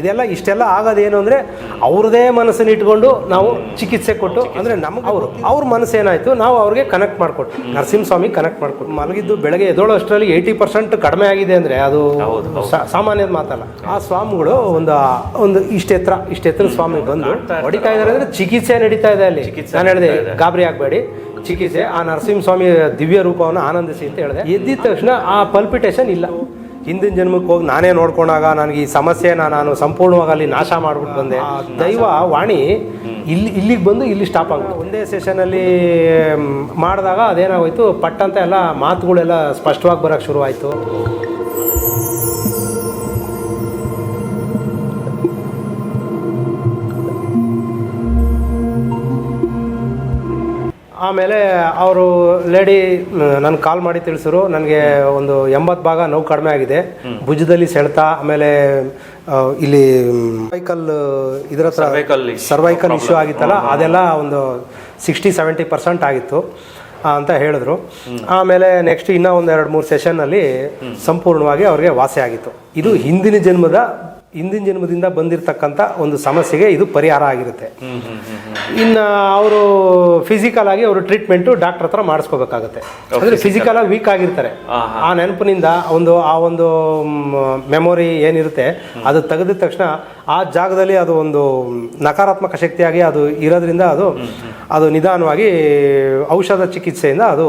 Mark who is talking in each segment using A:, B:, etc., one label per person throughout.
A: ಇದೆಲ್ಲ ಇಷ್ಟೆಲ್ಲ ಆಗೋದೇನು ಅಂದರೆ ಅವ್ರದೇ ಮನಸ್ಸನ್ನು ಇಟ್ಕೊಂಡು ನಾವು ಚಿಕಿತ್ಸೆ ಕೊಟ್ಟು ಅಂದರೆ ನಮ್ಗೆ ಅವರು ಅವ್ರ ಮನಸ್ಸು ಏನಾಯಿತು? ನಾವು ಅವ್ರಿಗೆ ಕನೆಕ್ಟ್ ಮಾಡಿಕೊಟ್ಟು ನರಸಿಂಹಸ್ವಾಮಿ ಕನೆಕ್ಟ್ ಮಾಡಿಕೊಟ್ಟು ಮಲಗಿದ್ದು ಬೆಳಗ್ಗೆ ಎದೋಳು ಅಷ್ಟರಲ್ಲಿ ಏಯ್ಟಿ ಪರ್ಸೆಂಟ್ ಕಡಿಮೆ ಆಗಿದೆ ಅಂದರೆ ಅದು ಸಾಮಾನ್ಯದ ಮಾತಲ್ಲ. ಆ ಸ್ವಾಮಿಗಳು ಒಂದು ಒಂದು ಇಷ್ಟೆತ್ರ ಇಷ್ಟೆತ್ರ ಸ್ವಾಮಿ ಬಂದು ಹೊಡಿತಾ ಇದ್ದಾರೆ ಅಂದರೆ ಚಿಕಿತ್ಸೆ ನಡೀತಾ ಇದೆ ಅಲ್ಲಿ. ನಾನು ಹೇಳಿದೆ ಗಾಬರಿ ಆಗಬೇಡಿ. ಚಿಕಿತ್ಸೆ ಆ ನರಸಿಂಹಸ್ವಾಮಿ ದಿವ್ಯ ರೂಪವನ್ನು ಆನಂದಿಸಿ ಅಂತ ಹೇಳಿದೆ. ಎದ್ದಿದ ತಕ್ಷಣ ಆ ಪಲ್ಪಿಟೇಷನ್ ಇಲ್ಲ. ಹಿಂದಿನ ಜನ್ಮಕ್ಕೆ ಹೋಗಿ ನಾನೇ ನೋಡ್ಕೊಂಡಾಗ ನನಗೆ ಈ ಸಮಸ್ಯೆನ ನಾನು ಸಂಪೂರ್ಣವಾಗಿ ಅಲ್ಲಿ ನಾಶ ಮಾಡ್ಬಿಟ್ಟು ಬಂದೆ. ದೈವ ವಾಣಿ ಇಲ್ಲಿ ಇಲ್ಲಿಗೆ ಬಂದು ಇಲ್ಲಿ ಸ್ಟಾಪ್ ಆಗ್ಬಿಟ್ಟು ಒಂದೇ ಸೆಷನಲ್ಲಿ ಮಾಡಿದಾಗ ಅದೇನಾಗೋಯ್ತು ಪಟ್ಟಂತ ಎಲ್ಲ ಮಾತುಗಳೆಲ್ಲ ಸ್ಪಷ್ಟವಾಗಿ ಬರೋಕ್ಕೆ ಶುರುವಾಯಿತು. ಆಮೇಲೆ ಅವರು ಲೇಡಿ ನನ್ಗೆ ಕಾಲ್ ಮಾಡಿ ತಿಳಿಸರು ನನಗೆ ಒಂದು ಎಂಬತ್ತು ಭಾಗ ನೋವು ಕಡಿಮೆ ಆಗಿದೆ. ಭುಜದಲ್ಲಿ ಸೆಳೆತ ಆಮೇಲೆ ಇಲ್ಲಿ ಸರ್ವೈಕಲ್ ಇದ್ರ ಹತ್ರ ಸರ್ವೈಕಲ್ ಇಶ್ಯೂ ಆಗಿತ್ತಲ್ಲ ಅದೆಲ್ಲ ಒಂದು ಸಿಕ್ಸ್ಟಿ ಸೆವೆಂಟಿ ಪರ್ಸೆಂಟ್ ಆಗಿತ್ತು ಅಂತ ಹೇಳಿದ್ರು. ಆಮೇಲೆ ನೆಕ್ಸ್ಟ್ ಇನ್ನೂ ಒಂದು ಎರಡು ಮೂರು ಸೆಷನ್ನಲ್ಲಿ ಸಂಪೂರ್ಣವಾಗಿ ಅವ್ರಿಗೆ ವಾಸಿ ಆಗಿತ್ತು. ಇದು ಹಿಂದಿನ ಜನ್ಮದ ಹಿಂದಿನ ಜನ್ಮದಿಂದ ಬಂದಿರತಕ್ಕಂಥ ಒಂದು ಸಮಸ್ಯೆಗೆ ಇದು ಪರಿಹಾರ ಆಗಿರುತ್ತೆ. ಇನ್ನು ಅವರು ಫಿಸಿಕಲ್ ಆಗಿ ಅವರು ಟ್ರೀಟ್ಮೆಂಟು ಡಾಕ್ಟರ್ ಹತ್ರ ಮಾಡಿಸ್ಕೋಬೇಕಾಗತ್ತೆ. ಅಂದರೆ ಫಿಸಿಕಲ್ ಆಗಿ ವೀಕ್ ಆಗಿರ್ತಾರೆ. ಆ ನೆನಪಿನಿಂದ ಒಂದು ಆ ಒಂದು ಮೆಮೊರಿ ಏನಿರುತ್ತೆ ಅದು ತೆಗೆದ ತಕ್ಷಣ ಆ ಜಾಗದಲ್ಲಿ ಅದು ಒಂದು ನಕಾರಾತ್ಮಕ ಶಕ್ತಿಯಾಗಿ ಅದು ಇರೋದ್ರಿಂದ ಅದು ಅದು ನಿಧಾನವಾಗಿ ಔಷಧ ಚಿಕಿತ್ಸೆಯಿಂದ ಅದು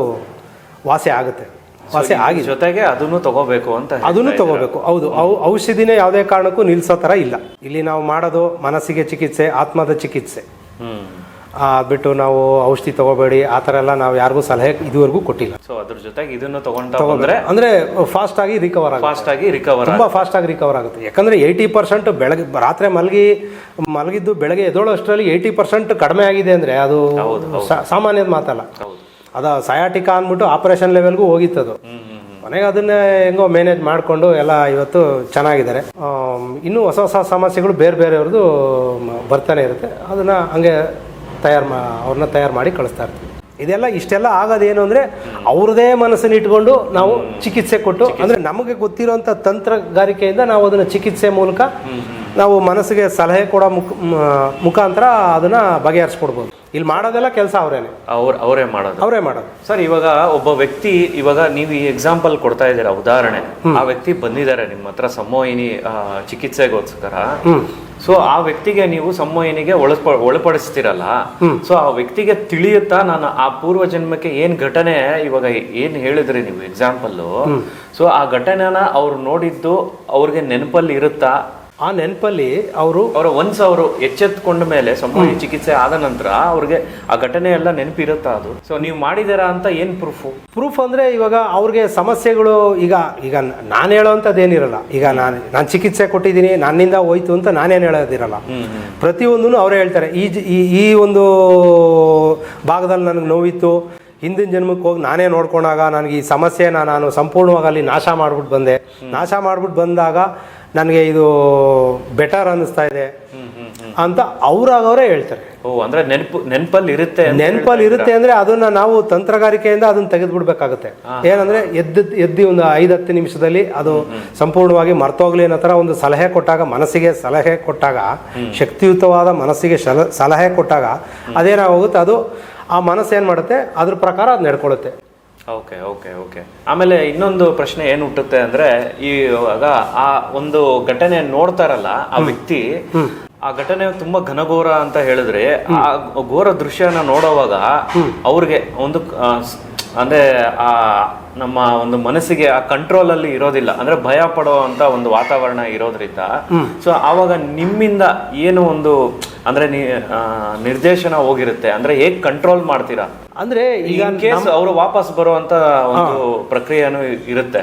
A: ವಾಸಿ ಆಗುತ್ತೆ. ವಾಸಿ ಆಗಿ
B: ಜೊತೆಗೆ ಅದನ್ನು ತಗೋಬೇಕು ಅಂತ
A: ಅದನ್ನು ತಗೋಬೇಕು. ಹೌದು. ಔ ಔಷಧಿನೇ ಯಾವುದೇ ಕಾರಣಕ್ಕೂ ನಿಲ್ಲಿಸೋ ಥರ ಇಲ್ಲ. ಇಲ್ಲಿ ನಾವು ಮಾಡೋದು ಮನಸ್ಸಿಗೆ ಚಿಕಿತ್ಸೆ ಆತ್ಮದ ಚಿಕಿತ್ಸೆ.
B: ಅದ್ಬಿಟ್ಟು
A: ಆ, ಬಿಟ್ಟು ನಾವು ಔಷಧಿ ತಗೋಬೇಡಿ. ಆ ಥರ ಎಲ್ಲ ನಾವು ಯಾರಿಗೂ ಸಲಹೆ ಇದುವರೆಗೂ ಕೊಟ್ಟಿಲ್ಲ.
B: ಸೊ ಅದ್ರ ಜೊತೆಗೆ ಇದನ್ನು ತಗೊಂಡ್ರೆ.
A: ಅಂದ್ರೆ ಫಾಸ್ಟ್ ಆಗಿ ರಿಕವರ್ ಆಗುತ್ತೆ.
B: ಫಾಸ್ಟ್ ಆಗಿ ರಿಕವರ್
A: ತುಂಬಾ ಫಾಸ್ಟ್ ಆಗಿ ರಿಕವರ್ ಆಗುತ್ತೆ. ಯಾಕಂದ್ರೆ ಏಯ್ಟಿ ಪರ್ಸೆಂಟ್ ಬೆಳಗ್ಗೆ ರಾತ್ರಿ ಮಲಗಿ ಮಲಗಿದ್ದು ಬೆಳಗ್ಗೆ ಎದ್ದೋಳು ಅಷ್ಟರಲ್ಲಿ ಏಯ್ಟಿ ಪರ್ಸೆಂಟ್ ಕಡಿಮೆ ಆಗಿದೆ ಅಂದ್ರೆ ಅದು ಸಾಮಾನ್ಯದ ಮಾತಲ್ಲ.
B: ಹೌದು.
A: ಅದ ಸಯಾಟಿಕಾ ಅಂದ್ಬಿಟ್ಟು ಆಪರೇಷನ್ ಲೆವೆಲ್ಗೂ
B: ಹೋಗಿತ್ತು ಅದು
A: ಮನೆಗೆ. ಅದನ್ನ ಹೆಂಗೋ ಮ್ಯಾನೇಜ್ ಮಾಡಿಕೊಂಡು ಎಲ್ಲ ಇವತ್ತು ಚೆನ್ನಾಗಿದ್ದಾರೆ. ಇನ್ನೂ ಹೊಸ ಹೊಸ ಸಮಸ್ಯೆಗಳು ಬೇರೆ ಬೇರೆಯವ್ರದ್ದು ಬರ್ತಾನೆ ಇರುತ್ತೆ. ಅದನ್ನ ಹಂಗೆ ತಯಾರು ಮಾ ಅವ್ರನ್ನ ತಯಾರು ಮಾಡಿ ಕಳಿಸ್ತಾ ಇರ್ತೀವಿ. ಇದೆಲ್ಲ ಇಷ್ಟೆಲ್ಲ ಆಗೋದೇನು ಅಂದರೆ ಅವ್ರದೇ ಮನಸ್ಸನ್ನು ಇಟ್ಕೊಂಡು ನಾವು ಚಿಕಿತ್ಸೆ ಕೊಟ್ಟು ಅಂದರೆ ನಮಗೆ ಗೊತ್ತಿರೋಂಥ ತಂತ್ರಗಾರಿಕೆಯಿಂದ ನಾವು ಅದನ್ನು ಚಿಕಿತ್ಸೆ ಮೂಲಕ ನಾವು ಮನಸ್ಸಿಗೆ ಸಲಹೆ ಕೊಡೋ ಮುಖ ಮುಖಾಂತರ ಅದನ್ನು ಬಗೆಹರಿಸ್ಕೊಡ್ಬೋದು. ಇಲ್ಲಿ ಮಾಡೋದೆಲ್ಲ ಕೆಲಸ ಅವರೇನೆ.
B: ಅವ್ರ ಅವರೇ ಮಾಡೋದು.
A: ಅವರೇ ಮಾಡೋದು.
B: ಸರ್ ಇವಾಗ ಒಬ್ಬ ವ್ಯಕ್ತಿ ಇವಾಗ ನೀವು ಈ ಎಕ್ಸಾಂಪಲ್ ಕೊಡ್ತಾ ಇದ್ದೀರಾ ಉದಾಹರಣೆ. ಆ ವ್ಯಕ್ತಿ ಬಂದಿದ್ದಾರೆ ನಿಮ್ಮ ಹತ್ರ ಸಮೋಹಿನಿ ಚಿಕಿತ್ಸೆಗೋಸ್ಕರ. ಸೊ ಆ ವ್ಯಕ್ತಿಗೆ ನೀವು ಸಮ್ಮೋಹಿನಿಗೆ ಒಳಪ ಒಳಪಡಿಸ್ತಿರಲ್ಲ? ಸೊ ಆ ವ್ಯಕ್ತಿಗೆ ತಿಳಿಯುತ್ತಾ ನಾನು ಆ ಪೂರ್ವ ಜನ್ಮಕ್ಕೆ ಏನ್ ಘಟನೆ ಇವಾಗ ಏನ್ ಹೇಳಿದ್ರಿ ನೀವು ಎಕ್ಸಾಂಪಲ್ ಸೊ ಆ ಘಟನೆನ ಅವ್ರು ನೋಡಿದ್ದು ಅವ್ರಿಗೆ ನೆನಪಲ್ಲಿ ಇರುತ್ತಾ?
A: ಆ ನೆನಪಲ್ಲಿ ಅವರು
B: ಅವರ ಒನ್ಸ್ ಅವರು ಎಚ್ಚೆತ್ಕೊಂಡ ಮೇಲೆ ಸಂಪೂರ್ಣ ಚಿಕಿತ್ಸೆ ಆದ ನಂತರ ಅವ್ರಿಗೆ ಆ ಘಟನೆ ಎಲ್ಲ ನೆನಪಿರುತ್ತಾ ಅದು. ಸೊ ನೀವು ಮಾಡಿದಾರಾ ಅಂತ ಏನು ಪ್ರೂಫು
A: ಪ್ರೂಫ್ ಅಂದರೆ ಇವಾಗ ಅವ್ರಿಗೆ ಸಮಸ್ಯೆಗಳು ಈಗ ಈಗ ನಾನು ಹೇಳೋವಂಥದ್ದು ಏನಿರಲ್ಲ ಈಗ ನಾನು ನಾನು ಚಿಕಿತ್ಸೆ ಕೊಟ್ಟಿದ್ದೀನಿ ನನ್ನಿಂದ ಹೋಯ್ತು ಅಂತ ನಾನೇನು ಹೇಳೋದಿರಲ್ಲ. ಪ್ರತಿಯೊಂದೂ ಅವರೇ ಹೇಳ್ತಾರೆ. ಈ ಈ ಒಂದು ಭಾಗದಲ್ಲಿ ನನಗೆ ನೋವಿತ್ತು ಹಿಂದಿನ ಜನ್ಮಕ್ಕೆ ಹೋಗಿ ನಾನೇ ನೋಡ್ಕೊಂಡಾಗ ನನಗೆ ಈ ಸಮಸ್ಯೆನ ನಾನು ಸಂಪೂರ್ಣವಾಗಿ ಅಲ್ಲಿ ನಾಶ ಮಾಡ್ಬಿಟ್ಟು ಬಂದೆ. ನಾಶ ಮಾಡ್ಬಿಟ್ಟು ಬಂದಾಗ ನನಗೆ ಇದು ಬೆಟರ್ ಅನ್ನಿಸ್ತಾ ಇದೆ ಅಂತ ಅವ್ರಾಗವರೇ ಹೇಳ್ತಾರೆ.
B: ಓ ಅಂದ್ರೆ ನೆನಪು ನೆನಪಲ್ಲಿ ಇರುತ್ತೆ
A: ನೆನಪಲ್ಲಿ ಇರುತ್ತೆ ಅಂದ್ರೆ ಅದನ್ನ ನಾವು ತಂತ್ರಗಾರಿಕೆಯಿಂದ ಅದನ್ನ ತೆಗೆದ್ಬಿಡ್ಬೇಕಾಗುತ್ತೆ. ಏನಂದ್ರೆ ಎದ್ದು ಎದ್ದಿ ಒಂದು ಐದು ಹತ್ತು ನಿಮಿಷದಲ್ಲಿ ಅದು ಸಂಪೂರ್ಣವಾಗಿ ಮರ್ತೋಗ್ಲಿ ಅನ್ನೋ ಥರ ಒಂದು ಸಲಹೆ ಕೊಟ್ಟಾಗ ಮನಸ್ಸಿಗೆ ಸಲಹೆ ಕೊಟ್ಟಾಗ ಶಕ್ತಿಯುತವಾದ ಮನಸ್ಸಿಗೆ ಸಲಹೆ ಕೊಟ್ಟಾಗ ಅದೇನಾಗುತ್ತೆ ಅದು ಆ ಮನಸ್ಸು ಏನು ಮಾಡುತ್ತೆ? ಅದ್ರ ಪ್ರಕಾರ ಅದು ನಡ್ಕೊಳ್ಳುತ್ತೆ
B: ಓಕೆ ಓಕೆ ಓಕೆ. ಆಮೇಲೆ ಇನ್ನೊಂದು ಪ್ರಶ್ನೆ ಏನು ಹುಟ್ಟುತ್ತೆ ಅಂದ್ರೆ ಇವಾಗ ಆ ಒಂದು ಘಟನೆ ನೋಡ್ತಾರಲ್ಲ ಆ ವ್ಯಕ್ತಿ ಆ ಘಟನೆ ತುಂಬಾ ಘನಘೋರ ಅಂತ ಹೇಳಿದ್ರೆ ಆ ಘೋರ ದೃಶ್ಯನ ನೋಡೋವಾಗ ಅವ್ರಿಗೆ ಒಂದು ಅಂದ್ರೆ ಆ ನಮ್ಮ ಒಂದು ಮನಸ್ಸಿಗೆ ಆ ಕಂಟ್ರೋಲ್ ಅಲ್ಲಿ ಇರೋದಿಲ್ಲ. ಅಂದ್ರೆ ಭಯ ಪಡೋ ಅಂತ ಒಂದು ವಾತಾವರಣ ಇರೋದ್ರಿಂದ. ಸೊ ಆವಾಗ ನಿಮ್ಮಿಂದ ಏನು ಒಂದು ಅಂದ್ರೆ ನಿರ್ದೇಶನ ಹೋಗಿರುತ್ತೆ. ಅಂದ್ರೆ ಹೇಗ್ ಕಂಟ್ರೋಲ್ ಮಾಡ್ತೀರಾ?
A: ಅಂದ್ರೆ ಈಗ
B: ಕೇಸ್ ಅವರು ವಾಪಸ್ ಬರುವಂತ ಒಂದು ಪ್ರಕ್ರಿಯೆನೂ ಇರುತ್ತೆ.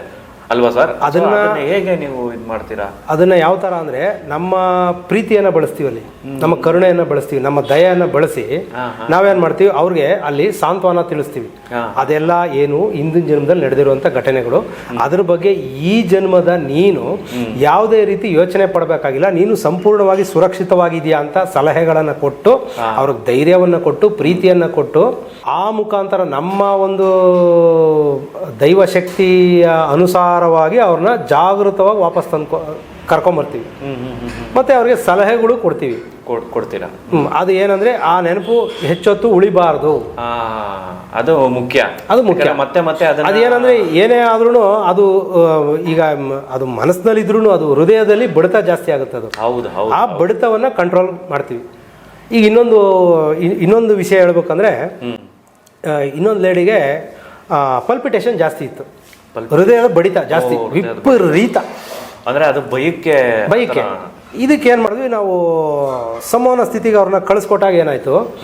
B: ಅಲ್ವಾ ಸರ್? ಅದನ್ನ ಹೇಗೆ ನೀವು ಇದ್ ಮಾಡ್ತೀರಾ?
A: ಅದನ್ನ ಯಾವ ತರ ಅಂದ್ರೆ ನಮ್ಮ ಪ್ರೀತಿಯನ್ನ ಬಳಸ್ತೀವಲ್ಲಿ ನಮ್ಮ ಕರುಣೆಯನ್ನ ಬಳಸ್ತೀವಿ ನಮ್ಮ ದಯೆಯನ್ನ ಬಳಸಿ ನಾವೇನ್ ಮಾಡ್ತೀವಿ ಅವ್ರಿಗೆ ಅಲ್ಲಿ ಸಾಂತ್ವನ ತಿಳಿಸ್ತೀವಿ. ಅದೆಲ್ಲ ಏನು ಹಿಂದಿನ ಜನ್ಮದಲ್ಲಿ ನಡೆದಿರುವಂತ ಘಟನೆಗಳು. ಅದ್ರ ಬಗ್ಗೆ ಈ ಜನ್ಮದ ನೀನು ಯಾವುದೇ ರೀತಿ ಯೋಚನೆ ಪಡಬೇಕಾಗಿಲ್ಲ. ನೀನು ಸಂಪೂರ್ಣವಾಗಿ ಸುರಕ್ಷಿತವಾಗಿದೆಯಾ ಅಂತ ಸಲಹೆಗಳನ್ನ ಕೊಟ್ಟು ಅವ್ರಿಗೆ ಧೈರ್ಯವನ್ನ ಕೊಟ್ಟು ಪ್ರೀತಿಯನ್ನ ಕೊಟ್ಟು ಆ ಮುಖಾಂತರ ನಮ್ಮ ಒಂದು ದೈವ ಶಕ್ತಿಯ ಅನುಸಾರವಾಗಿ ಅವ್ರನ್ನ ಜಾಗೃತವಾಗಿ ವಾಪಸ್ ತಂದ್ಕೊ ಕರ್ಕೊಂಬರ್ತೀವಿ. ಮತ್ತೆ ಅವ್ರಿಗೆ ಸಲಹೆಗಳು ಕೊಡ್ತೀವಿ.
B: ಕೊಡ್ತೀರ?
A: ಅದು ಏನಂದರೆ ಆ ನೆನಪು ಹೆಚ್ಚೊತ್ತು ಉಳಿಬಾರ್ದು.
B: ಅದು ಮುಖ್ಯ.
A: ಅದು ಮುಖ್ಯ.
B: ಮತ್ತೆ ಮತ್ತೆ ಮತ್ತೆ ಅದು
A: ಅದೇನಂದ್ರೆ ಏನೇ ಆದ್ರೂ ಅದು ಈಗ ಅದು ಮನಸ್ಸಿನಲ್ಲಿ ಇದ್ರೂ ಅದು ಹೃದಯದಲ್ಲಿ ಬಡಿತ ಜಾಸ್ತಿ ಆಗುತ್ತೆ ಅದು.
B: ಹೌದು ಹೌದು
A: ಆ ಬಡಿತವನ್ನು ಕಂಟ್ರೋಲ್ ಮಾಡ್ತೀವಿ. ಈಗ ಇನ್ನೊಂದು ಇನ್ನೊಂದು ವಿಷಯ ಹೇಳ್ಬೇಕಂದ್ರೆ ಇನ್ನೊಂದು ಲೇಡಿಗೆ ಪಲ್ಪಿಟೇಷನ್ ಜಾಸ್ತಿ ಇತ್ತು. ಹೃದಯದ ಬಡಿತ ಜಾಸ್ತಿ. ವಿಪರೀತ.
B: ಅಂದ್ರೆ ಅದು ಬೈಕ್ಕೆ
A: ಬೈಕೆ ಇದಕ್ಕೆ ಏನು ಮಾಡಿದ್ವಿ ನಾವು ಸಂವಹನ ಸ್ಥಿತಿಗೆ ಅವ್ರನ್ನ ಕಳಿಸ್ಕೊಟ್ಟಾಗ ಏನಾಯ್ತು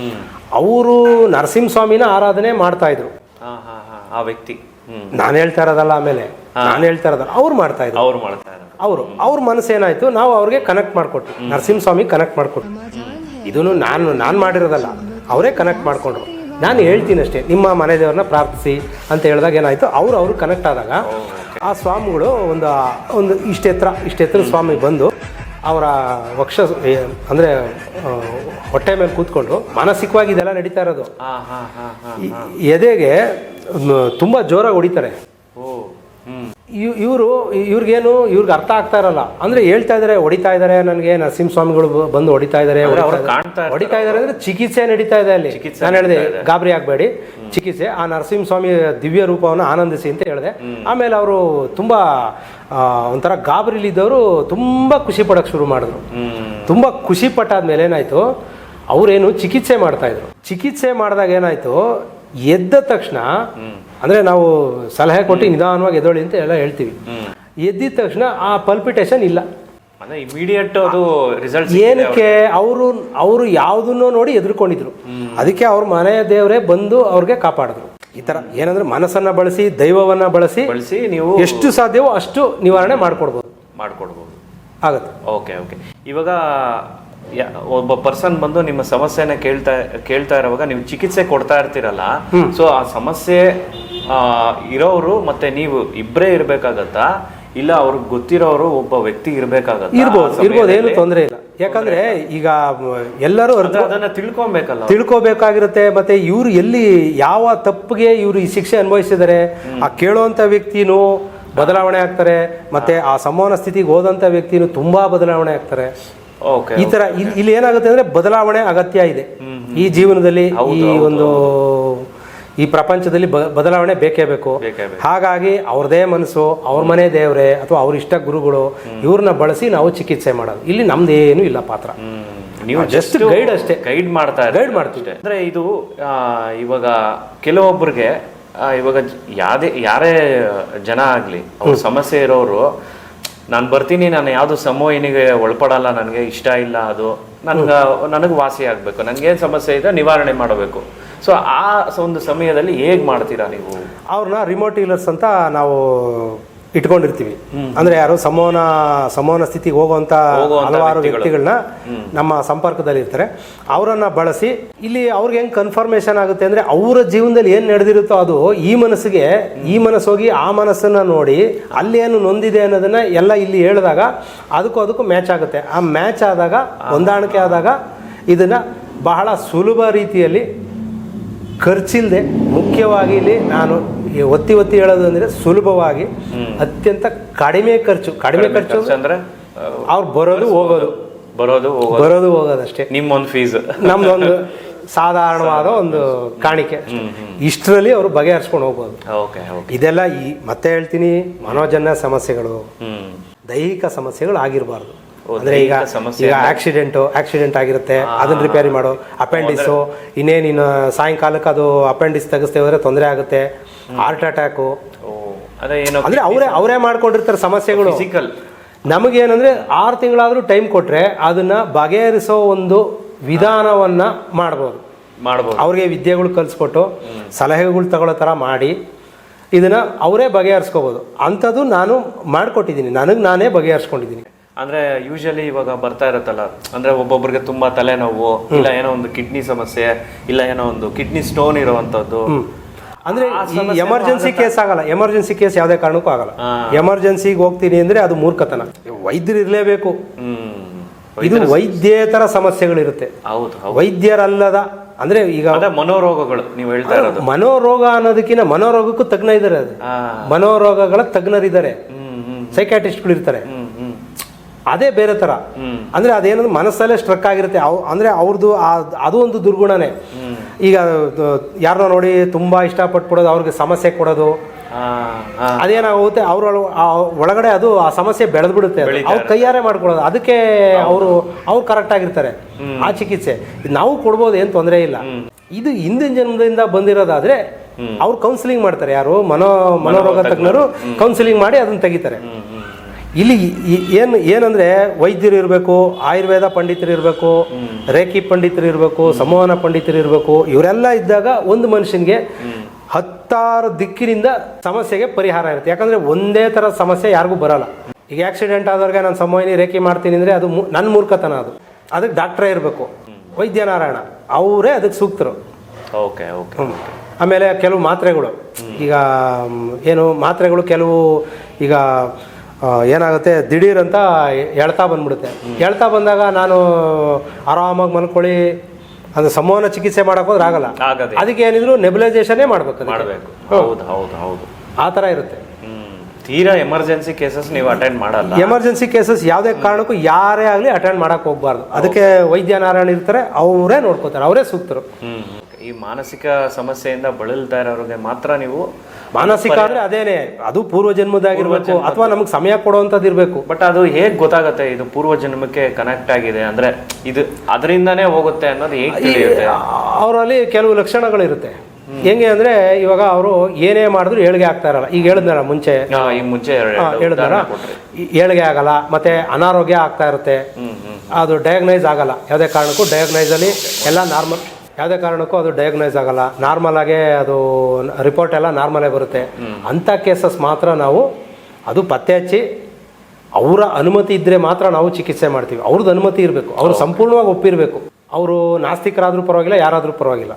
A: ಅವರು ನರಸಿಂಹಸ್ವಾಮಿನ ಆರಾಧನೆ ಮಾಡ್ತಾ ಇದ್ರು.
B: ಆ ವ್ಯಕ್ತಿ.
A: ನಾನು ಹೇಳ್ತಾ ಇರೋದಲ್ಲ ಆಮೇಲೆ. ನಾನು ಹೇಳ್ತಾ ಇರೋದಲ್ಲ. ಅವ್ರು ಮಾಡ್ತಾ ಇದ್ರು.
B: ಅವ್ರು ಮಾಡ್ತಾ
A: ಅವರು ಅವ್ರ ಮನಸ್ಸು ಏನಾಯ್ತು ನಾವು ಅವ್ರಿಗೆ ಕನೆಕ್ಟ್ ಮಾಡಿಕೊಟ್ವಿ. ನರಸಿಂಹಸ್ವಾಮಿ ಕನೆಕ್ಟ್ ಮಾಡಿಕೊಟ್ವಿ. ಇದನ್ನು ನಾನು ನಾನು ಮಾಡಿರೋದಲ್ಲ. ಅವರೇ ಕನೆಕ್ಟ್ ಮಾಡಿಕೊಂಡ್ರು. ನಾನು ಹೇಳ್ತೀನಿ ಅಷ್ಟೇ ನಿಮ್ಮ ಮನೆ ದೇವ್ರನ್ನ ಪ್ರಾರ್ಥಿಸಿ ಅಂತ ಹೇಳಿದಾಗ ಏನಾಯಿತು ಅವರು ಅವರು ಕನೆಕ್ಟ್ ಆದಾಗ ಆ ಸ್ವಾಮಿಗಳು ಒಂದು ಒಂದು ಇಷ್ಟೆತ್ರ ಇಷ್ಟೆತ್ರ ಸ್ವಾಮಿ ಬಂದು ಅವರ ವಕ್ಷ ಅಂದರೆ ಹೊಟ್ಟೆ ಮೇಲೆ ಕೂತ್ಕೊಂಡು ಮಾನಸಿಕವಾಗಿ ಇದೆಲ್ಲ ನಡೀತಾ ಇರೋದು. ಎದೆಗೆ ತುಂಬ ಜೋರಾಗಿ ಹೊಡಿತಾರೆ. ಇವರು ಇವ್ರಿಗೇನು ಇವ್ರಿಗೆ ಅರ್ಥ ಆಗ್ತಾ ಇರಲ್ಲ. ಅಂದ್ರೆ ಹೇಳ್ತಾ ಇದಾರೆ ಹೊಡಿತಾ ಇದಾರೆ ನನಗೆ ನರಸಿಂಹಸ್ವಾಮಿಗಳು ಬಂದು ಹೊಡಿತಾ
B: ಅವ್ರು
A: ಹೊಡಿತಾ ಇದಾರೆ. ಅಂದರೆ ಚಿಕಿತ್ಸೆ ನಡೀತಾ ಇದೆ ಅಲ್ಲಿ. ನಾನು ಹೇಳಿದೆ ಗಾಬರಿ ಆಗಬೇಡಿ. ಚಿಕಿತ್ಸೆ ಆ ನರಸಿಂಹಸ್ವಾಮಿ ದಿವ್ಯ ರೂಪವನ್ನು ಆನಂದಿಸಿ ಅಂತ ಹೇಳಿದೆ. ಆಮೇಲೆ ಅವರು ತುಂಬಾ ಒಂಥರ ಗಾಬರಿಲಿದ್ದವರು ತುಂಬಾ ಖುಷಿ ಪಡಕ್ ಶುರು ಮಾಡಿದ್ರು. ತುಂಬ ಖುಷಿ ಪಟ್ಟಾದ್ಮೇಲೆ ಏನಾಯ್ತು ಅವರೇನು ಚಿಕಿತ್ಸೆ ಮಾಡ್ತಾಯಿದ್ರು ಚಿಕಿತ್ಸೆ ಮಾಡಿದಾಗ ಏನಾಯ್ತು ಎದ್ದ ತಕ್ಷಣ ಅಂದ್ರೆ ನಾವು ಸಲಹೆ ಕೊಟ್ಟು ನಿಧಾನವಾಗಿ ಎದೊಳಿ ಅಂತ ಎಲ್ಲ ಹೇಳ್ತೀವಿ. ಎದ್ದಿದ ತಕ್ಷಣ ಆ ಪಲ್ಪಿಟೇಷನ್ ಇಲ್ಲ.
B: ಅಂದ್ರೆ ಇಮಿಡಿಯೇಟ್ ಅದು ರಿಸಲ್ಟ್
A: ಏನಕ್ಕೆ ಅವರು ಅವರು ಯಾವುದನ್ನೋ ನೋಡಿ ಎದುರ್ಕೊಂಡಿದ್ರು. ಅದಕ್ಕೆ ಅವ್ರ ಮನೆಯ ದೇವರೇ ಬಂದು ಅವ್ರಿಗೆ ಕಾಪಾಡಿದ್ರು. ಈ ತರ ಏನಂದ್ರೆ ಮನಸ್ಸನ್ನ ಬಳಸಿ ದೈವವನ್ನ ಬಳಸಿ
B: ಬಳಸಿ ನೀವು
A: ಎಷ್ಟು ಸಾಧ್ಯವೋ ಅಷ್ಟು ನಿವಾರಣೆ ಮಾಡ್ಕೊಡ್ಬೋದು.
B: ಮಾಡ್ಕೊಡ್ಬೋದು.
A: ಆಗತ್ತೆ.
B: Okay okay. ಇವಾಗ ಒಬ್ಬ ಪರ್ಸನ್ ಬಂದು ನಿಮ್ಮ ಸಮಸ್ಯೆನ ಕೇಳ್ತಾ ಕೇಳ್ತಾ ಇರುವಾಗ ನೀವು ಚಿಕಿತ್ಸೆ ಕೊಡ್ತಾ ಇರ್ತೀರಲ್ಲ ಸೊ ಆ ಸಮಸ್ಯೆ ಇರೋರು ಮತ್ತೆ ನೀವು ಇಬ್ಬರೇ ಇರ್ಬೇಕಾಗತ್ತಾ? ಇಲ್ಲ ಅವ್ರಿಗೆ ಗೊತ್ತಿರೋರು ಒಬ್ಬ ವ್ಯಕ್ತಿ ಇರಬೇಕಾಗತ್ತೆ?
A: ಇರ್ಬೋದು ಇರ್ಬೋದು ಏನು ತೊಂದರೆ ಇಲ್ಲ. ಯಾಕಂದ್ರೆ ಈಗ ಎಲ್ಲರೂ ಅರ್ಥ
B: ಅದನ್ನ ತಿಳ್ಕೊಬೇಕಲ್ಲ
A: ತಿಳ್ಕೊಬೇಕಾಗಿರುತ್ತೆ ಮತ್ತೆ ಇವ್ರು ಎಲ್ಲಿ ಯಾವ ತಪ್ಪಿಗೆ ಇವರು ಈ ಶಿಕ್ಷೆ ಅನುಭವಿಸಿದರೆ ಆ ಕೇಳುವಂತ ವ್ಯಕ್ತಿನೂ ಬದಲಾವಣೆ ಆಗ್ತಾರೆ ಮತ್ತೆ ಆ ಸಂವಹನ ಸ್ಥಿತಿಗೆ ಹೋದಂತ ವ್ಯಕ್ತಿನೂ ತುಂಬಾ ಬದಲಾವಣೆ ಆಗ್ತಾರೆ. ಈ ತರ ಇಲ್ಲಿ ಇಲ್ಲಿ ಏನಾಗುತ್ತೆ ಅಂದ್ರೆ ಬದಲಾವಣೆ ಅಗತ್ಯ ಇದೆ. ಈ ಜೀವನದಲ್ಲಿ ಈ ಒಂದು ಈ ಪ್ರಪಂಚದಲ್ಲಿ ಬದಲಾವಣೆ ಬೇಕೇ ಬೇಕು. ಹಾಗಾಗಿ ಅವ್ರದೇ ಮನಸ್ಸು ಅವ್ರ ಮನೆ ದೇವ್ರೆ ಅಥವಾ ಅವ್ರ ಇಷ್ಟ ಗುರುಗಳು ಇವ್ರನ್ನ ಬಳಸಿ ನಾವು ಚಿಕಿತ್ಸೆ ಮಾಡೋದು. ಇಲ್ಲಿ ನಮ್ದೇನು ಇಲ್ಲ ಪಾತ್ರ.
B: ನೀವು
A: ಜಸ್ಟ್ ಗೈಡ್ ಅಷ್ಟೇ.
B: ಗೈಡ್ ಮಾಡ್ತಾ
A: ಗೈಡ್ ಮಾಡ್ತೀವಿ.
B: ಅಂದ್ರೆ ಇದು ಇವಾಗ ಕೆಲವೊಬ್ಬರಿಗೆ ಇವಾಗ ಯಾವ್ದೇ ಯಾರೇ ಜನ ಆಗ್ಲಿ ಅವ್ರ ಸಮಸ್ಯೆ ಇರೋರು ನಾನು ಬರ್ತೀನಿ ನಾನು ಯಾವ್ದು ಸಮೂಹಿನಿಗೆ ಒಳಪಡಲ್ಲ ನನಗೆ ಇಷ್ಟ ಇಲ್ಲ ಅದು ನನ್ಗೆ ನನಗೆ ವಾಸಿ ಆಗಬೇಕು. ನನಗೇನು ಸಮಸ್ಯೆ ಇದೆ ನಿವಾರಣೆ ಮಾಡಬೇಕು. ಸೊ ಆ ಒಂದು ಸಮಯದಲ್ಲಿ ಹೇಗೆ ಮಾಡ್ತೀರಾ ನೀವು?
A: ಅವ್ರನ್ನ ರಿಮೋಟ್ ಡೀಲರ್ಸ್ ಅಂತ ನಾವು ಇಟ್ಕೊಂಡಿರ್ತೀವಿ. ಅಂದ್ರೆ ಯಾರು ಸಮೋನ ಸಮೋನ ಸ್ಥಿತಿಗೆ
B: ಹೋಗುವಂತ
A: ಹಲವಾರು
B: ವ್ಯಕ್ತಿಗಳು.
A: ವ್ಯಕ್ತಿಗಳನ್ನ ನಮ್ಮ ಸಂಪರ್ಕದಲ್ಲಿ ಇರ್ತಾರೆ. ಅವರನ್ನ ಬಳಸಿ ಇಲ್ಲಿ ಅವ್ರಿಗೆ ಹೆಂಗ್ ಕನ್ಫರ್ಮೇಶನ್ ಆಗುತ್ತೆ ಅಂದ್ರೆ ಅವರ ಜೀವನದಲ್ಲಿ ಏನ್ ನಡೆದಿರುತ್ತೋ ಅದು ಈ ಮನಸ್ಸಿಗೆ ಈ ಮನಸ್ಸು ಹೋಗಿ ಆ ಮನಸ್ಸನ್ನ ನೋಡಿ ಅಲ್ಲಿ ಏನು ನೊಂದಿದೆ ಅನ್ನೋದನ್ನ ಎಲ್ಲ ಇಲ್ಲಿ ಹೇಳಿದಾಗ ಅದಕ್ಕೂ ಅದಕ್ಕೂ ಮ್ಯಾಚ್ ಆಗುತ್ತೆ. ಆ ಮ್ಯಾಚ್ ಆದಾಗ ಹೊಂದಾಣಿಕೆ ಆದಾಗ ಇದನ್ನ ಬಹಳ ಸುಲಭ ರೀತಿಯಲ್ಲಿ ಖರ್ಚಿಲ್ಲದೆ ಮುಖ್ಯವಾಗಿ ಇಲ್ಲಿ ನಾನು ಒತ್ತಿ ಒತ್ತಿ ಹೇಳೋದು ಅಂದರೆ ಸುಲಭವಾಗಿ ಅತ್ಯಂತ ಕಡಿಮೆ ಖರ್ಚು ಕಡಿಮೆ ಖರ್ಚು
B: ಅಂದ್ರೆ
A: ಅವ್ರು ಬರೋದು ಹೋಗೋದು.
B: ಬರೋದು ಹೋಗೋದು.
A: ಬರೋದು ಹೋಗೋದಷ್ಟೇ
B: ನಿಮ್ಮೊಂದು ಫೀಸ್
A: ನಮ್ದೊಂದು ಸಾಧಾರಣವಾದ ಒಂದು ಕಾಣಿಕೆ ಇಷ್ಟರಲ್ಲಿ ಅವರು ಬಗೆಹರಿಸ್ಕೊಂಡು ಹೋಗ್ಬೋದು.
B: Okay okay.
A: ಇದೆಲ್ಲ ಈ ಮತ್ತೆ ಹೇಳ್ತೀನಿ ಮನೋಜನ್ಯ ಸಮಸ್ಯೆಗಳು ದೈಹಿಕ ಸಮಸ್ಯೆಗಳು ಆಗಿರಬಾರ್ದು. ಅಂದ್ರೆ ಈಗ ಈಗ ಆಕ್ಸಿಡೆಂಟ್ ಆಕ್ಸಿಡೆಂಟ್ ಆಗಿರುತ್ತೆ. ಅದನ್ನ ರಿಪೇರಿ ಮಾಡು. ಅಪೆಂಡಿಸು ಇನ್ನೇನು ಇನ್ನು ಸಾಯಂಕಾಲಕ್ಕೆ ಅದು ಅಪೆಂಡಿಸ್ ತೆಗಿಸ್ತೇವೆ ಹೋದ್ರೆ ತೊಂದರೆ ಆಗುತ್ತೆ. ಹಾರ್ಟ್ ಅಟ್ಯಾಕು ಅಂದ್ರೆ ಅವರೇ ಅವರೇ ಮಾಡ್ಕೊಂಡಿರ್ತಾರೆ ಸಮಸ್ಯೆಗಳು.
B: ಫಿಸಿಕಲ್
A: ನಮಗೇನಂದ್ರೆ ಆರು ತಿಂಗಳಾದ್ರೂ ಟೈಮ್ ಕೊಟ್ರೆ ಅದನ್ನ ಬಗೆಹರಿಸೋ ಒಂದು ವಿಧಾನವನ್ನ ಮಾಡ್ಬೋದು.
B: ಮಾಡ್ಬೋದು.
A: ಅವ್ರಿಗೆ ವಿದ್ಯೆಗಳು ಕಲಿಸ್ಕೊಟ್ಟು ಸಲಹೆಗಳು ತಗೊಳ್ಳೋ ಥರ ಮಾಡಿ ಇದನ್ನ ಅವರೇ ಬಗೆಹರಿಸ್ಕೋಬೋದು. ಅಂಥದ್ದು ನಾನು ಮಾಡ್ಕೊಟ್ಟಿದ್ದೀನಿ. ನನಗೆ ನಾನೇ ಬಗೆಹರಿಸ್ಕೊಂಡಿದ್ದೀನಿ.
B: ಅಂದ್ರೆ ಯೂಶಲಿ ಇವಾಗ ಬರ್ತಾ ಇರತ್ತಲ್ಲ ಅಂದ್ರೆ ಒಬ್ಬೊಬ್ಬರಿಗೆ ತುಂಬಾ ತಲೆನೋವು ಇಲ್ಲ ಏನೋ ಒಂದು ಕಿಡ್ನಿ ಸಮಸ್ಯೆ ಇಲ್ಲ ಏನೋ ಒಂದು ಕಿಡ್ನಿ ಸ್ಟೋನ್ ಇರುವಂತದ್ದು.
A: ಅಂದ್ರೆ ಈ ಎಮರ್ಜೆನ್ಸಿ ಕೇಸ್ ಆಗಲ್ಲ ಎಮರ್ಜೆನ್ಸಿ ಕೇಸ್ ಯಾವುದೇ ಕಾರಣಕ್ಕೂ ಆಗಲ್ಲ. ಎಮರ್ಜೆನ್ಸಿಗೆ ಹೋಗ್ತೀನಿ ಅಂದ್ರೆ ಅದು ಮೂರ್ಖತನ. ವೈದ್ಯರು ಇರಲೇಬೇಕು.
B: ಹ್ಮ್.
A: ಇದು ವೈದ್ಯೇತರ ಸಮಸ್ಯೆಗಳಿರುತ್ತೆ.
B: ಹೌದು ಹೌದು.
A: ವೈದ್ಯರಲ್ಲದ ಅಂದ್ರೆ ಈಗ
B: ಮನೋರೋಗಗಳು ನೀವು ಹೇಳ್ತಾ ಇರೋದು.
A: ಮನೋರೋಗ ಅನ್ನೋದಕ್ಕಿಂತ ಮನೋರೋಗಕ್ಕೂ ತಜ್ಞ ಇದ್ದಾರೆ ಅದು. ಮನೋರೋಗಗಳ ತಜ್ಞರಿದ್ದಾರೆ. ಸೈಕ್ಯಾಟಿಸ್ಟ್ಗಳು ಇರ್ತಾರೆ. ಅದೇ ಬೇರೆ
B: ತರ.
A: ಅಂದ್ರೆ ಅದೇನಂದ್ರೆ ಮನಸ್ಸಲ್ಲೇ ಸ್ಟ್ರಕ್ ಆಗಿರುತ್ತೆ. ಅಂದ್ರೆ ಅಂದರೆ ಅವ್ರದ್ದು ಅದು ಒಂದು ದುರ್ಗುಣನೇ. ಈಗ ಯಾರನ್ನ ನೋಡಿ ತುಂಬಾ ತುಂಬ ಕೊಡೋದು ಅವ್ರಿಗೆ ಸಮಸ್ಯೆ ಕೊಡೋದು. ಅದೇನಾಗುತ್ತೆ ಅವ್ರ ಒಳಗಡೆ ಅದು ಆ ಸಮಸ್ಯೆ
B: ಬೆಳೆದ್ಬಿಡುತ್ತೆ.
A: ಅವ್ರು ಕೈಯಾರೆ ಮಾಡ್ಕೊಳೋದು ಅದಕ್ಕೆ ಅವರು ಅವ್ರು ಕರೆಕ್ಟ್ ಆಗಿರ್ತಾರೆ. ಆ ಚಿಕಿತ್ಸೆ. ನಾವು ಕೊಡ್ಬೋದು ಏನು ತೊಂದರೆ ಇಲ್ಲ. ಇದು ಹಿಂದಿನ ಜನ್ಮದಿಂದ ಬಂದಿರೋದಾದ್ರೆ ಅವ್ರು ಕೌನ್ಸಿಲಿಂಗ್ ಮಾಡ್ತಾರೆ. ಯಾರು ಮನೋ ಮನೋರೋಗ ತಜ್ಞರು ಕೌನ್ಸಿಲಿಂಗ್ ಮಾಡಿ ಅದನ್ನ ತೆಗಿತಾರೆ. ಇಲ್ಲಿ ಏನು ಏನಂದ್ರೆ ವೈದ್ಯರು ಇರಬೇಕು ಆಯುರ್ವೇದ ಪಂಡಿತರು ಇರಬೇಕು ರೇಖಿ ಪಂಡಿತರು ಇರಬೇಕು ಸಂವಹನ ಪಂಡಿತರು ಇರಬೇಕು ಇವರೆಲ್ಲ ಇದ್ದಾಗ ಒಂದು ಮನುಷ್ಯನಿಗೆ ಹತ್ತಾರು ದಿಕ್ಕಿನಿಂದ ಸಮಸ್ಯೆಗೆ ಪರಿಹಾರ ಇರುತ್ತೆ. ಯಾಕಂದ್ರೆ ಒಂದೇ ತರ ಸಮಸ್ಯೆ ಯಾರಿಗೂ ಬರಲ್ಲ. ಈಗ ಆಕ್ಸಿಡೆಂಟ್ ಆದವ್ರಿಗೆ ನಾನು ಸಂವಹನಿ ರೇಖೆ ಮಾಡ್ತೀನಿ ಅಂದರೆ ಅದು ನನ್ನ ಮೂರ್ಖತನ ಅದು. ಅದಕ್ಕೆ ಡಾಕ್ಟ್ರೇ ಇರಬೇಕು. ವೈದ್ಯನಾರಾಯಣ ಅವರೇ ಅದಕ್ಕೆ ಸೂಕ್ತರು.
B: Okay okay.
A: ಆಮೇಲೆ ಕೆಲವು ಮಾತ್ರೆಗಳು. ಈಗ ಏನು ಮಾತ್ರೆಗಳು ಕೆಲವು ಈಗ ಏನಾಗುತ್ತೆ? ದಿಢೀರ್ ಅಂತ ಎಳ್ತಾ ಬಂದ್ಬಿಡುತ್ತೆ. ಎಳ್ತಾ ಬಂದಾಗ ನಾನು ಆರಾಮಾಗಿ ಮಲ್ಕೊಳ್ಳಿ ಅದು ಸಂವಹನ ಚಿಕಿತ್ಸೆ ಮಾಡಕ್ ಹೋದ್ರೆ ಆಗಲ್ಲ. ಅದಕ್ಕೆ ಏನಿದ್ರು ನೆಬುಲೈಸೇಷನ್ನೇ ಮಾಡ್ಬೇಕು.
B: ಮಾಡಬೇಕು ಹೌದು ಹೌದು ಹೌದು.
A: ಆ ಥರ ಇರುತ್ತೆ.
B: ತೀರಾ ಎಮರ್ಜೆನ್ಸಿ ಕೇಸಸ್ ನೀವು ಅಟೆಂಡ್ ಮಾಡಲ್ಲ.
A: ಎಮರ್ಜೆನ್ಸಿ ಕೇಸಸ್ ಯಾವುದೇ ಕಾರಣಕ್ಕೂ ಯಾರೇ ಆಗಲಿ ಅಟೆಂಡ್ ಮಾಡೋಕೆ ಹೋಗ್ಬಾರ್ದು. ಅದಕ್ಕೆ ವೈದ್ಯ ನಾರಾಯಣ ಇರ್ತಾರೆ ಅವರೇ ನೋಡ್ಕೋತಾರೆ ಅವರೇ ಸೂಕ್ತರು.
B: ಈ ಮಾನಸಿಕ ಸಮಸ್ಯೆಯಿಂದ ಬಳಲ್ತಾ ಇರೋರಿಗೆ ಮಾತ್ರ ನೀವು
A: ಮಾನಸಿಕ ಅಂದ್ರೆ ಅದೇನೆ ಅದು ಪೂರ್ವ ಜನ್ಮದಾಗಿರ್ಬೇಕು ಅಥವಾ ನಮಗೆ ಸಮಯ ಕೊಡುವಂಥದ್ದು ಇರಬೇಕು.
B: ಬಟ್ ಅದು ಹೇಗ್ ಗೊತ್ತಾಗುತ್ತೆ? ಇದು ಪೂರ್ವ ಜನ್ಮಕ್ಕೆ ಕನೆಕ್ಟ್ ಆಗಿದೆ ಅಂದ್ರೆ ಇದು ಅದರಿಂದನೇ ಹೋಗುತ್ತೆ ಅನ್ನೋದು ಹೇಗ್ ತಿಳಿಯುತ್ತೆ?
A: ಅವರಲ್ಲಿ ಕೆಲವು ಲಕ್ಷಣಗಳಿರುತ್ತೆ. ಹೆಂಗೆ ಅಂದ್ರೆ ಇವಾಗ ಅವರು ಏನೇ ಮಾಡಿದ್ರು ಏಳಿಗೆ ಆಗ್ತಾ ಇರಲ್ಲ. ಈಗ ಹೇಳಿದ್ನಲ್ಲ ಮುಂಚೆ?
B: ಹೇಳಿದಾರ ಈ ಮುಂಚೆ
A: ಈ ಏಳಿಗೆ ಆಗಲ್ಲ ಮತ್ತೆ ಅನಾರೋಗ್ಯ ಆಗ್ತಾ ಇರುತ್ತೆ. ಅದು ಡಯಾಗ್ನೈಸ್ ಆಗಲ್ಲ. ಯಾವುದೇ ಕಾರಣಕ್ಕೂ ಡಯಾಗ್ನೈಸ್ ಅಲ್ಲಿ ಎಲ್ಲ ನಾರ್ಮಲ್ ಯಾವುದೇ ಕಾರಣಕ್ಕೂ ಅದು ಡಯಾಗ್ನೈಸ್ ಆಗಲ್ಲ. ನಾರ್ಮಲ್ ಆಗಿ ಅದು ರಿಪೋರ್ಟ್ ಎಲ್ಲ ನಾರ್ಮಲೇ ಬರುತ್ತೆ. ಅಂಥ ಕೇಸಸ್ ಮಾತ್ರ ನಾವು ಅದು ಪತ್ತೆ ಹಚ್ಚಿ ಅವರ ಅನುಮತಿ ಇದ್ದರೆ ಮಾತ್ರ ನಾವು ಚಿಕಿತ್ಸೆ ಮಾಡ್ತೀವಿ. ಅವ್ರದ್ದು ಅನುಮತಿ ಇರಬೇಕು. ಅವರು ಸಂಪೂರ್ಣವಾಗಿ ಒಪ್ಪಿರಬೇಕು. ಅವರು ನಾಸ್ತಿಕರಾದರೂ ಪರವಾಗಿಲ್ಲ ಯಾರಾದರೂ ಪರವಾಗಿಲ್ಲ.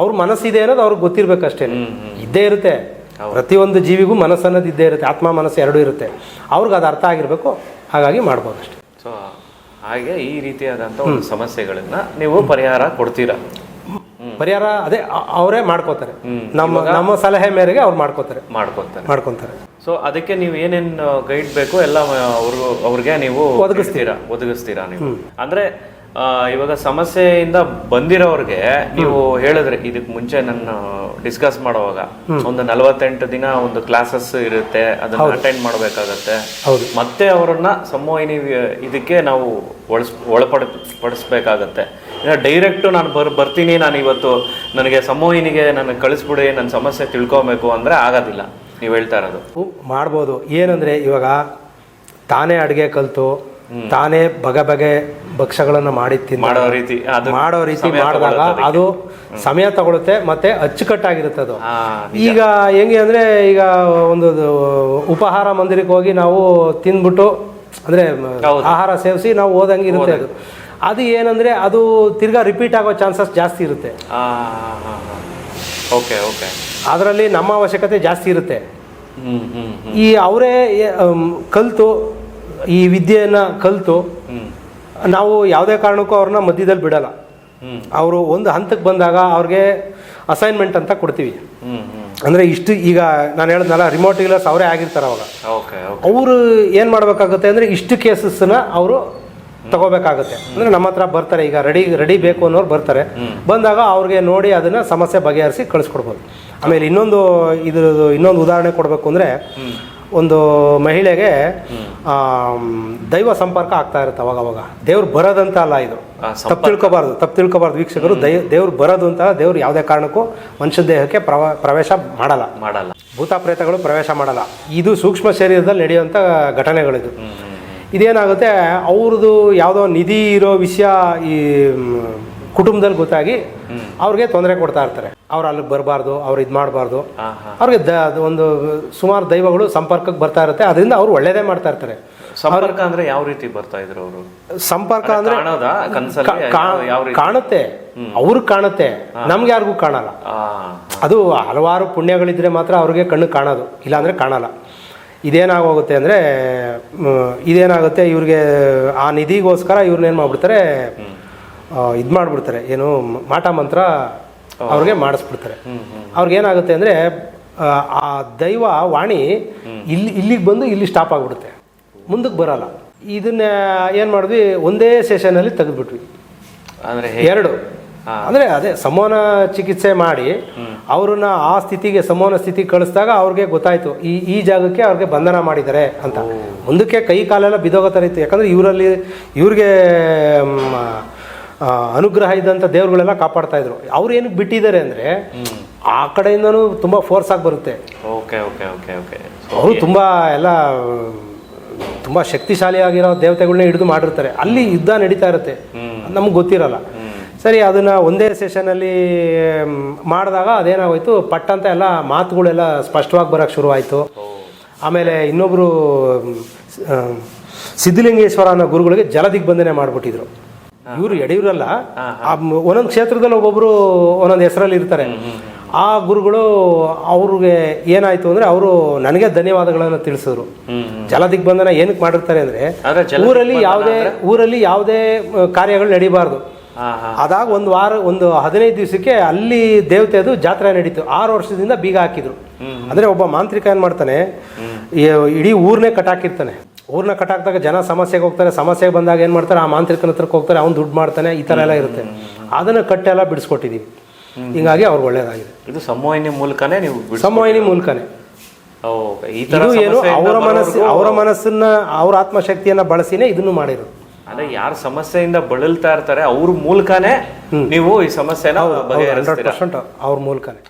A: ಅವ್ರ ಮನಸ್ಸಿದೆ ಅನ್ನೋದು ಅವ್ರಿಗೆ ಗೊತ್ತಿರಬೇಕಷ್ಟೇ ಇದ್ದೇ ಇರುತ್ತೆ. ಪ್ರತಿಯೊಂದು ಜೀವಿಗೂ ಮನಸ್ಸು ಅನ್ನೋದು ಇದ್ದೇ ಇರುತ್ತೆ. ಆತ್ಮ ಮನಸ್ಸು ಎರಡೂ ಇರುತ್ತೆ. ಅವ್ರಿಗೆ ಅದು ಅರ್ಥ ಆಗಿರಬೇಕು. ಹಾಗಾಗಿ ಮಾಡ್ಬೋದು ಅಷ್ಟೇ.
B: ಸೊ ಹಾಗೆ ಈ ರೀತಿಯಾದಂಥ ಒಂದು ಸಮಸ್ಯೆಗಳನ್ನು ನೀವು ಪರಿಹಾರ ಕೊಡ್ತೀರಾ?
A: ಪರಿಹಾರ ಅದೇ ಅವರೇ ಮಾಡ್ಕೋತಾರೆ. ನಮ್ಮ ನಮ್ಮ ಸಲಹೆ ಮೇರೆಗೆ ಅವ್ರು ಮಾಡ್ಕೋತಾರೆ.
B: ಮಾಡ್ಕೊತಾರೆ.
A: ಮಾಡ್ಕೊತಾರೆ.
B: ಸೊ ಅದಕ್ಕೆ ನೀವು ಏನೇನ್ ಗೈಡ್ ಬೇಕು ಎಲ್ಲ ಅವ್ರಿಗೂ ಅವ್ರಿಗೆ ನೀವು ಒದಗಿಸ್ತೀರಾ? ಒದಗಿಸ್ತೀರಾ ನೀವು? ಅಂದ್ರೆ ಇವಾಗ ಸಮಸ್ಯೆಯಿಂದ ಬಂದಿರೋರಿಗೆ ನೀವು ಹೇಳಿದ್ರೆ ಇದಕ್ಕೆ ಮುಂಚೆ ನನ್ನ ಡಿಸ್ಕಸ್ ಮಾಡುವಾಗ ಒಂದು ನಲವತ್ತೆಂಟು ದಿನ ಒಂದು ಕ್ಲಾಸಸ್ ಇರುತ್ತೆ ಅದನ್ನ ಅಟೆಂಡ್ ಮಾಡಬೇಕಾಗತ್ತೆ. ಮತ್ತೆ ಅವರನ್ನ ಸಂಮೋಹಿನಿ ಇದಕ್ಕೆ ನಾವು ಒಳಸ್ ಒಳಪಡ ಪಡಿಸ್ಬೇಕಾಗತ್ತೆ. ಡೈರೆಕ್ಟ್ ನಾನು ಬರ್ ಬರ್ತೀನಿ ನಾನು ಇವತ್ತು ನನಗೆ ಸಮೋಹಿನಿಗೆ ನನಗೆ ಕಳಿಸ್ಬಿಡಿ ನನ್ನ ಸಮಸ್ಯೆ ತಿಳ್ಕೊಬೇಕು ಅಂದ್ರೆ ಆಗೋದಿಲ್ಲ. ನೀವು ಹೇಳ್ತಾ ಇರೋದು.
A: ಮಾಡ್ಬೋದು. ಏನಂದ್ರೆ ಇವಾಗ ತಾನೇ ಅಡುಗೆ ಕಲ್ತು ತಾನೇ ಬಗೆ ಬಗೆ ಭಕ್ಷ್ಯಗಳನ್ನು ಮಾಡಿ
B: ಮಾಡೋ ರೀತಿ
A: ಮಾಡೋ ರೀತಿ ಮಾಡಿದಾಗ ಅದು ಸಮಯ ತಗೊಳುತ್ತೆ ಮತ್ತೆ ಅಚ್ಚುಕಟ್ಟಾಗಿರುತ್ತೆ ಅದು. ಈಗ ಹೆಂಗೆ ಅಂದ್ರೆ ಈಗ ಒಂದು ಉಪಹಾರ ಮಂದಿರಕ್ಕೆ ಹೋಗಿ ನಾವು ತಿಂದ್ಬಿಟ್ಟು ಅಂದ್ರೆ ಆಹಾರ ಸೇವಿಸಿ ನಾವು ಓದಂಗೆ ಇರುತ್ತೆ ಅದು. ಅದು ಏನಂದ್ರೆ ಅದು ತಿರ್ಗಾ ರಿಪೀಟ್ ಆಗೋ ಚಾನ್ಸಸ್ ಜಾಸ್ತಿ ಇರುತ್ತೆ.
B: ಓಕೆ ಓಕೆ
A: ಅದರಲ್ಲಿ ನಮ್ಮ ಅವಶ್ಯಕತೆ ಜಾಸ್ತಿ ಇರುತ್ತೆ. ಈ ಅವರೇ ಕಲ್ತು ಈ ವಿದ್ಯೆಯನ್ನು ಕಲಿತು ನಾವು ಯಾವುದೇ ಕಾರಣಕ್ಕೂ ಅವ್ರನ್ನ ಮಧ್ಯದಲ್ಲಿ ಬಿಡಲ್ಲ. ಅವರು ಒಂದು ಹಂತಕ್ಕೆ ಬಂದಾಗ ಅವ್ರಿಗೆ ಅಸೈನ್ಮೆಂಟ್ ಅಂತ ಕೊಡ್ತೀವಿ. ಅಂದರೆ ಇಷ್ಟು ಈಗ ನಾನು ಹೇಳಿದ್ನಲ್ಲ ರಿಮೋಟ್ ಇಲ್ಲಸ್ ಅವರೇ ಆಗಿರ್ತಾರೆ ಅವಾಗ. ಅವರು ಏನು ಮಾಡಬೇಕಾಗುತ್ತೆ ಅಂದರೆ ಇಷ್ಟು ಕೇಸಸ್ನ ಅವರು ತಗೋಬೇಕಾಗುತ್ತೆ. ಅಂದರೆ ನಮ್ಮ ಹತ್ರ ಬರ್ತಾರೆ ಈಗ ರೆಡಿ ರೆಡಿ ಬೇಕು ಅನ್ನೋರು ಬರ್ತಾರೆ. ಬಂದಾಗ ಅವ್ರಿಗೆ ನೋಡಿ ಅದನ್ನು ಸಮಸ್ಯೆ ಬಗೆಹರಿಸಿ ಕಳಿಸ್ಕೊಡ್ಬೋದು. ಆಮೇಲೆ ಇನ್ನೊಂದು ಇದ್ರದ್ದು ಇನ್ನೊಂದು ಉದಾಹರಣೆ ಕೊಡಬೇಕು ಅಂದರೆ ಒಂದು ಮಹಿಳೆಗೆ ದೈವ ಸಂಪರ್ಕ ಆಗ್ತಾ ಇರುತ್ತೆ ಅವಾಗ ಅವಾಗ. ದೇವ್ರು ಬರೋದಂತ ಅಲ್ಲ ಇದು. ತಪ್ಪು ತಿಳ್ಕೊಬಾರ್ದು ತಪ್ಪು ತಿಳ್ಕೊಬಾರ್ದು ವೀಕ್ಷಕರು. ದೈ ದೇವ್ರು ಬರೋದು ಅಂತ ದೇವ್ರು ಯಾವುದೇ ಕಾರಣಕ್ಕೂ ಮನುಷ್ಯ ದೇಹಕ್ಕೆ ಪ್ರವ ಪ್ರವೇಶ ಮಾಡಲ್ಲ.
B: ಮಾಡಲ್ಲ.
A: ಭೂತ ಪ್ರೇತಗಳು ಪ್ರವೇಶ ಮಾಡಲ್ಲ. ಇದು ಸೂಕ್ಷ್ಮ ಶರೀರದಲ್ಲಿ ನಡೆಯುವಂಥ ಘಟನೆಗಳಿದು. ಇದೇನಾಗುತ್ತೆ ಅವ್ರದ್ದು ಯಾವುದೋ ನಿಧಿ ಇರೋ ವಿಷಯ ಈ ಕುಟುಂಬದಲ್ಲಿ ಗೊತ್ತಾಗಿ ಅವ್ರಿಗೆ ತೊಂದರೆ ಕೊಡ್ತಾ ಇರ್ತಾರೆ. ಅವ್ರು ಅಲ್ಲಿಗೆ ಬರಬಾರ್ದು ಅವ್ರು ಇದು ಮಾಡಬಾರ್ದು. ಅವ್ರಿಗೆ ದ ಅದು ಒಂದು ಸುಮಾರು ದೈವಗಳು ಸಂಪರ್ಕಕ್ಕೆ ಬರ್ತಾ ಇರುತ್ತೆ. ಅದರಿಂದ ಅವ್ರು ಒಳ್ಳೇದೇ ಮಾಡ್ತಾ ಇರ್ತಾರೆ.
B: ಸಂಪರ್ಕ ಅಂದ್ರೆ ಯಾವ ರೀತಿ ಬರ್ತಾ ಇದ್ರು ಅವರು?
A: ಸಂಪರ್ಕ ಅಂದ್ರೆ ಕಾಣುತ್ತೆ. ಅವ್ರಿಗೆ ಕಾಣುತ್ತೆ. ನಮ್ಗೆ ಯಾರಿಗೂ ಕಾಣಲ್ಲ. ಅದು ಹಲವಾರು ಪುಣ್ಯಗಳಿದ್ರೆ ಮಾತ್ರ ಅವ್ರಿಗೆ ಕಣ್ಣು ಕಾಣೋದು. ಇಲ್ಲಾಂದ್ರೆ ಕಾಣಲ್ಲ. ಇದೇನಾಗೋಗುತ್ತೆ ಅಂದರೆ ಇದೇನಾಗುತ್ತೆ ಇವ್ರಿಗೆ ಆ ನಿಧಿಗೋಸ್ಕರ ಇವ್ರನ್ನೇನು ಮಾಡ್ಬಿಡ್ತಾರೆ ಇದು ಮಾಡಿಬಿಡ್ತಾರೆ. ಏನು ಮಾಟ ಮಂತ್ರ ಅವ್ರಿಗೆ ಮಾಡಿಸ್ಬಿಡ್ತಾರೆ. ಅವ್ರಿಗೆ ಏನಾಗುತ್ತೆ ಅಂದರೆ ಆ ದೈವ ವಾಣಿ ಇಲ್ಲಿ ಇಲ್ಲಿಗೆ ಬಂದು ಇಲ್ಲಿ ಸ್ಟಾಪ್ ಆಗಿಬಿಡುತ್ತೆ. ಮುಂದಕ್ಕೆ ಬರಲ್ಲ. ಇದನ್ನ ಏನು ಮಾಡಿದ್ವಿ? ಒಂದೇ ಸೆಷನಲ್ಲಿ ತೆಗೆದುಬಿಟ್ವಿ.
B: ಅಂದರೆ
A: ಎರಡು. ಅಂದರೆ ಅದೇ ಸಮಾನ ಚಿಕಿತ್ಸೆ ಮಾಡಿ ಅವ್ರನ್ನ ಆ ಸ್ಥಿತಿಗೆ ಸಮಾನ ಸ್ಥಿತಿಗೆ ಕಳಿಸಿದಾಗ ಅವ್ರಿಗೆ ಗೊತ್ತಾಯಿತು ಈ ಈ ಜಾಗಕ್ಕೆ ಅವ್ರಿಗೆ ಬಂಧನ ಮಾಡಿದ್ದಾರೆ ಅಂತ. ಮುಂದಕ್ಕೆ ಕೈ ಕಾಲೆಲ್ಲ ಬಿದೋಗೋ ಥರ ಇತ್ತು. ಯಾಕಂದ್ರೆ ಇವರಲ್ಲಿ ಇವ್ರಿಗೆ ಅನುಗ್ರಹ ಇದ್ದಂಥ ದೇವ್ರುಗಳೆಲ್ಲ ಕಾಪಾಡ್ತಾ ಇದ್ರು. ಅವ್ರು ಏನಕ್ಕೆ ಬಿಟ್ಟಿದ್ದಾರೆ ಅಂದರೆ ಆ ಕಡೆಯಿಂದನೂ ತುಂಬ ಫೋರ್ಸ್ ಆಗಿ ಬರುತ್ತೆ.
B: Okay okay okay okay.
A: ಅವರು ತುಂಬ ಎಲ್ಲ ತುಂಬ ಶಕ್ತಿಶಾಲಿಯಾಗಿರೋ ದೇವತೆಗಳನ್ನ ಹಿಡಿದು ಮಾಡಿರ್ತಾರೆ. ಅಲ್ಲಿ ಯುದ್ಧ ನಡೀತಾ ಇರುತ್ತೆ. ನಮ್ಗೆ ಗೊತ್ತಿರಲ್ಲ. ಸರಿ ಅದನ್ನ ಒಂದೇ ಸೆಷನಲ್ಲಿ ಮಾಡಿದಾಗ ಅದೇನಾಗೋಯ್ತು? ಪಟ್ಟಂತ ಎಲ್ಲ ಮಾತುಗಳೆಲ್ಲ ಸ್ಪಷ್ಟವಾಗಿ ಬರೋಕ್ಕೆ ಶುರುವಾಯಿತು. ಆಮೇಲೆ ಇನ್ನೊಬ್ಬರು ಸಿದ್ಧಲಿಂಗೇಶ್ವರ ಅನ್ನೋ ಗುರುಗಳಿಗೆ ಜಲದಿಗ್ಬಂಧನೆ ಮಾಡಿಬಿಟ್ಟಿದ್ರು. ಇವರು ಯಡಿಯೂರಲ್ಲ. ಒಂದೊಂದು ಕ್ಷೇತ್ರದಲ್ಲಿ ಒಬ್ಬೊಬ್ಬರು ಒಂದೊಂದು ಹೆಸರಲ್ಲಿ ಇರ್ತಾರೆ. ಆ ಗುರುಗಳು ಅವ್ರಿಗೆ ಏನಾಯ್ತು ಅಂದ್ರೆ ಅವರು ನನಗೆ ಧನ್ಯವಾದಗಳನ್ನು ತಿಳಿಸಿದ್ರು. ಜಲದಿಗ್ಬಂಧನ ಏನಕ್ಕೆ ಮಾಡಿರ್ತಾರೆ ಅಂದ್ರೆ ಊರಲ್ಲಿ ಯಾವುದೇ ಊರಲ್ಲಿ ಯಾವುದೇ ಕಾರ್ಯಗಳು ನಡಿಬಾರ್ದು. ಅದಾಗ ಒಂದು ವಾರ ಒಂದು ಹದಿನೈದು ದಿವಸಕ್ಕೆ ಅಲ್ಲಿ ದೇವತೆದು ಜಾತ್ರೆ ನಡೀತು. ಆರು ವರ್ಷದಿಂದ ಬೀಗ ಹಾಕಿದ್ರು. ಅಂದ್ರೆ ಒಬ್ಬ ಮಾಂತ್ರಿಕ ಏನ್ ಮಾಡ್ತಾನೆ ಇಡೀ ಊರ್ನೇ ಕಟ್ಟಾಕಿರ್ತಾನೆ ಊರ್ನ ಕಟ್ಟಾಕ್ದಾಗ ಜನ ಸಮಸ್ಯೆಗೆ ಹೋಗ್ತಾರೆ ಸಮಸ್ಯೆಗೆ ಬಂದಾಗ ಏನು ಮಾಡ್ತಾರೆ ಆ ಮಾಂತ್ರಿಕನ ಹತ್ರಕ್ಕೆ ಹೋಗ್ತಾರೆ ಅವ್ನು ದುಡ್ಡು ಮಾಡ್ತಾನೆ ಈ ತರ ಎಲ್ಲ ಇರುತ್ತೆ. ಅದನ್ನ ಕಟ್ಟೆಲ್ಲ ಬಿಡಿಸ್ಕೊಟ್ಟಿದ್ದೀವಿ ಹಿಂಗಾಗಿ ಅವ್ರಿಗೆ ಒಳ್ಳೇದಾಗಿದೆ.
B: ಇದು ಸಂಮೋಹಿನಿ ಮೂಲಕನೇ ನೀವು
A: ಸಮವಾಹಿನಿ ಮೂಲಕನೇ.
B: ಈ
A: ಏನು ಅವರ ಮನಸ್ಸು ಅವರ ಮನಸ್ಸನ್ನ ಅವ್ರ ಆತ್ಮಶಕ್ತಿಯನ್ನ ಬಳಸಿನೇ ಇದನ್ನು ಮಾಡಿರೋದು.
B: ಅಂದ್ರೆ ಯಾರ ಸಮಸ್ಯೆಯಿಂದ ಬಳಲ್ತಾ ಇರ್ತಾರೆ ಅವ್ರ ಮೂಲಕನೇ ನೀವು ಈ ಸಮಸ್ಯೆನ ಬಗೆಹರಿಸ್ತೀರಾ?
A: ಅವ್ರ ಮೂಲಕನೇ.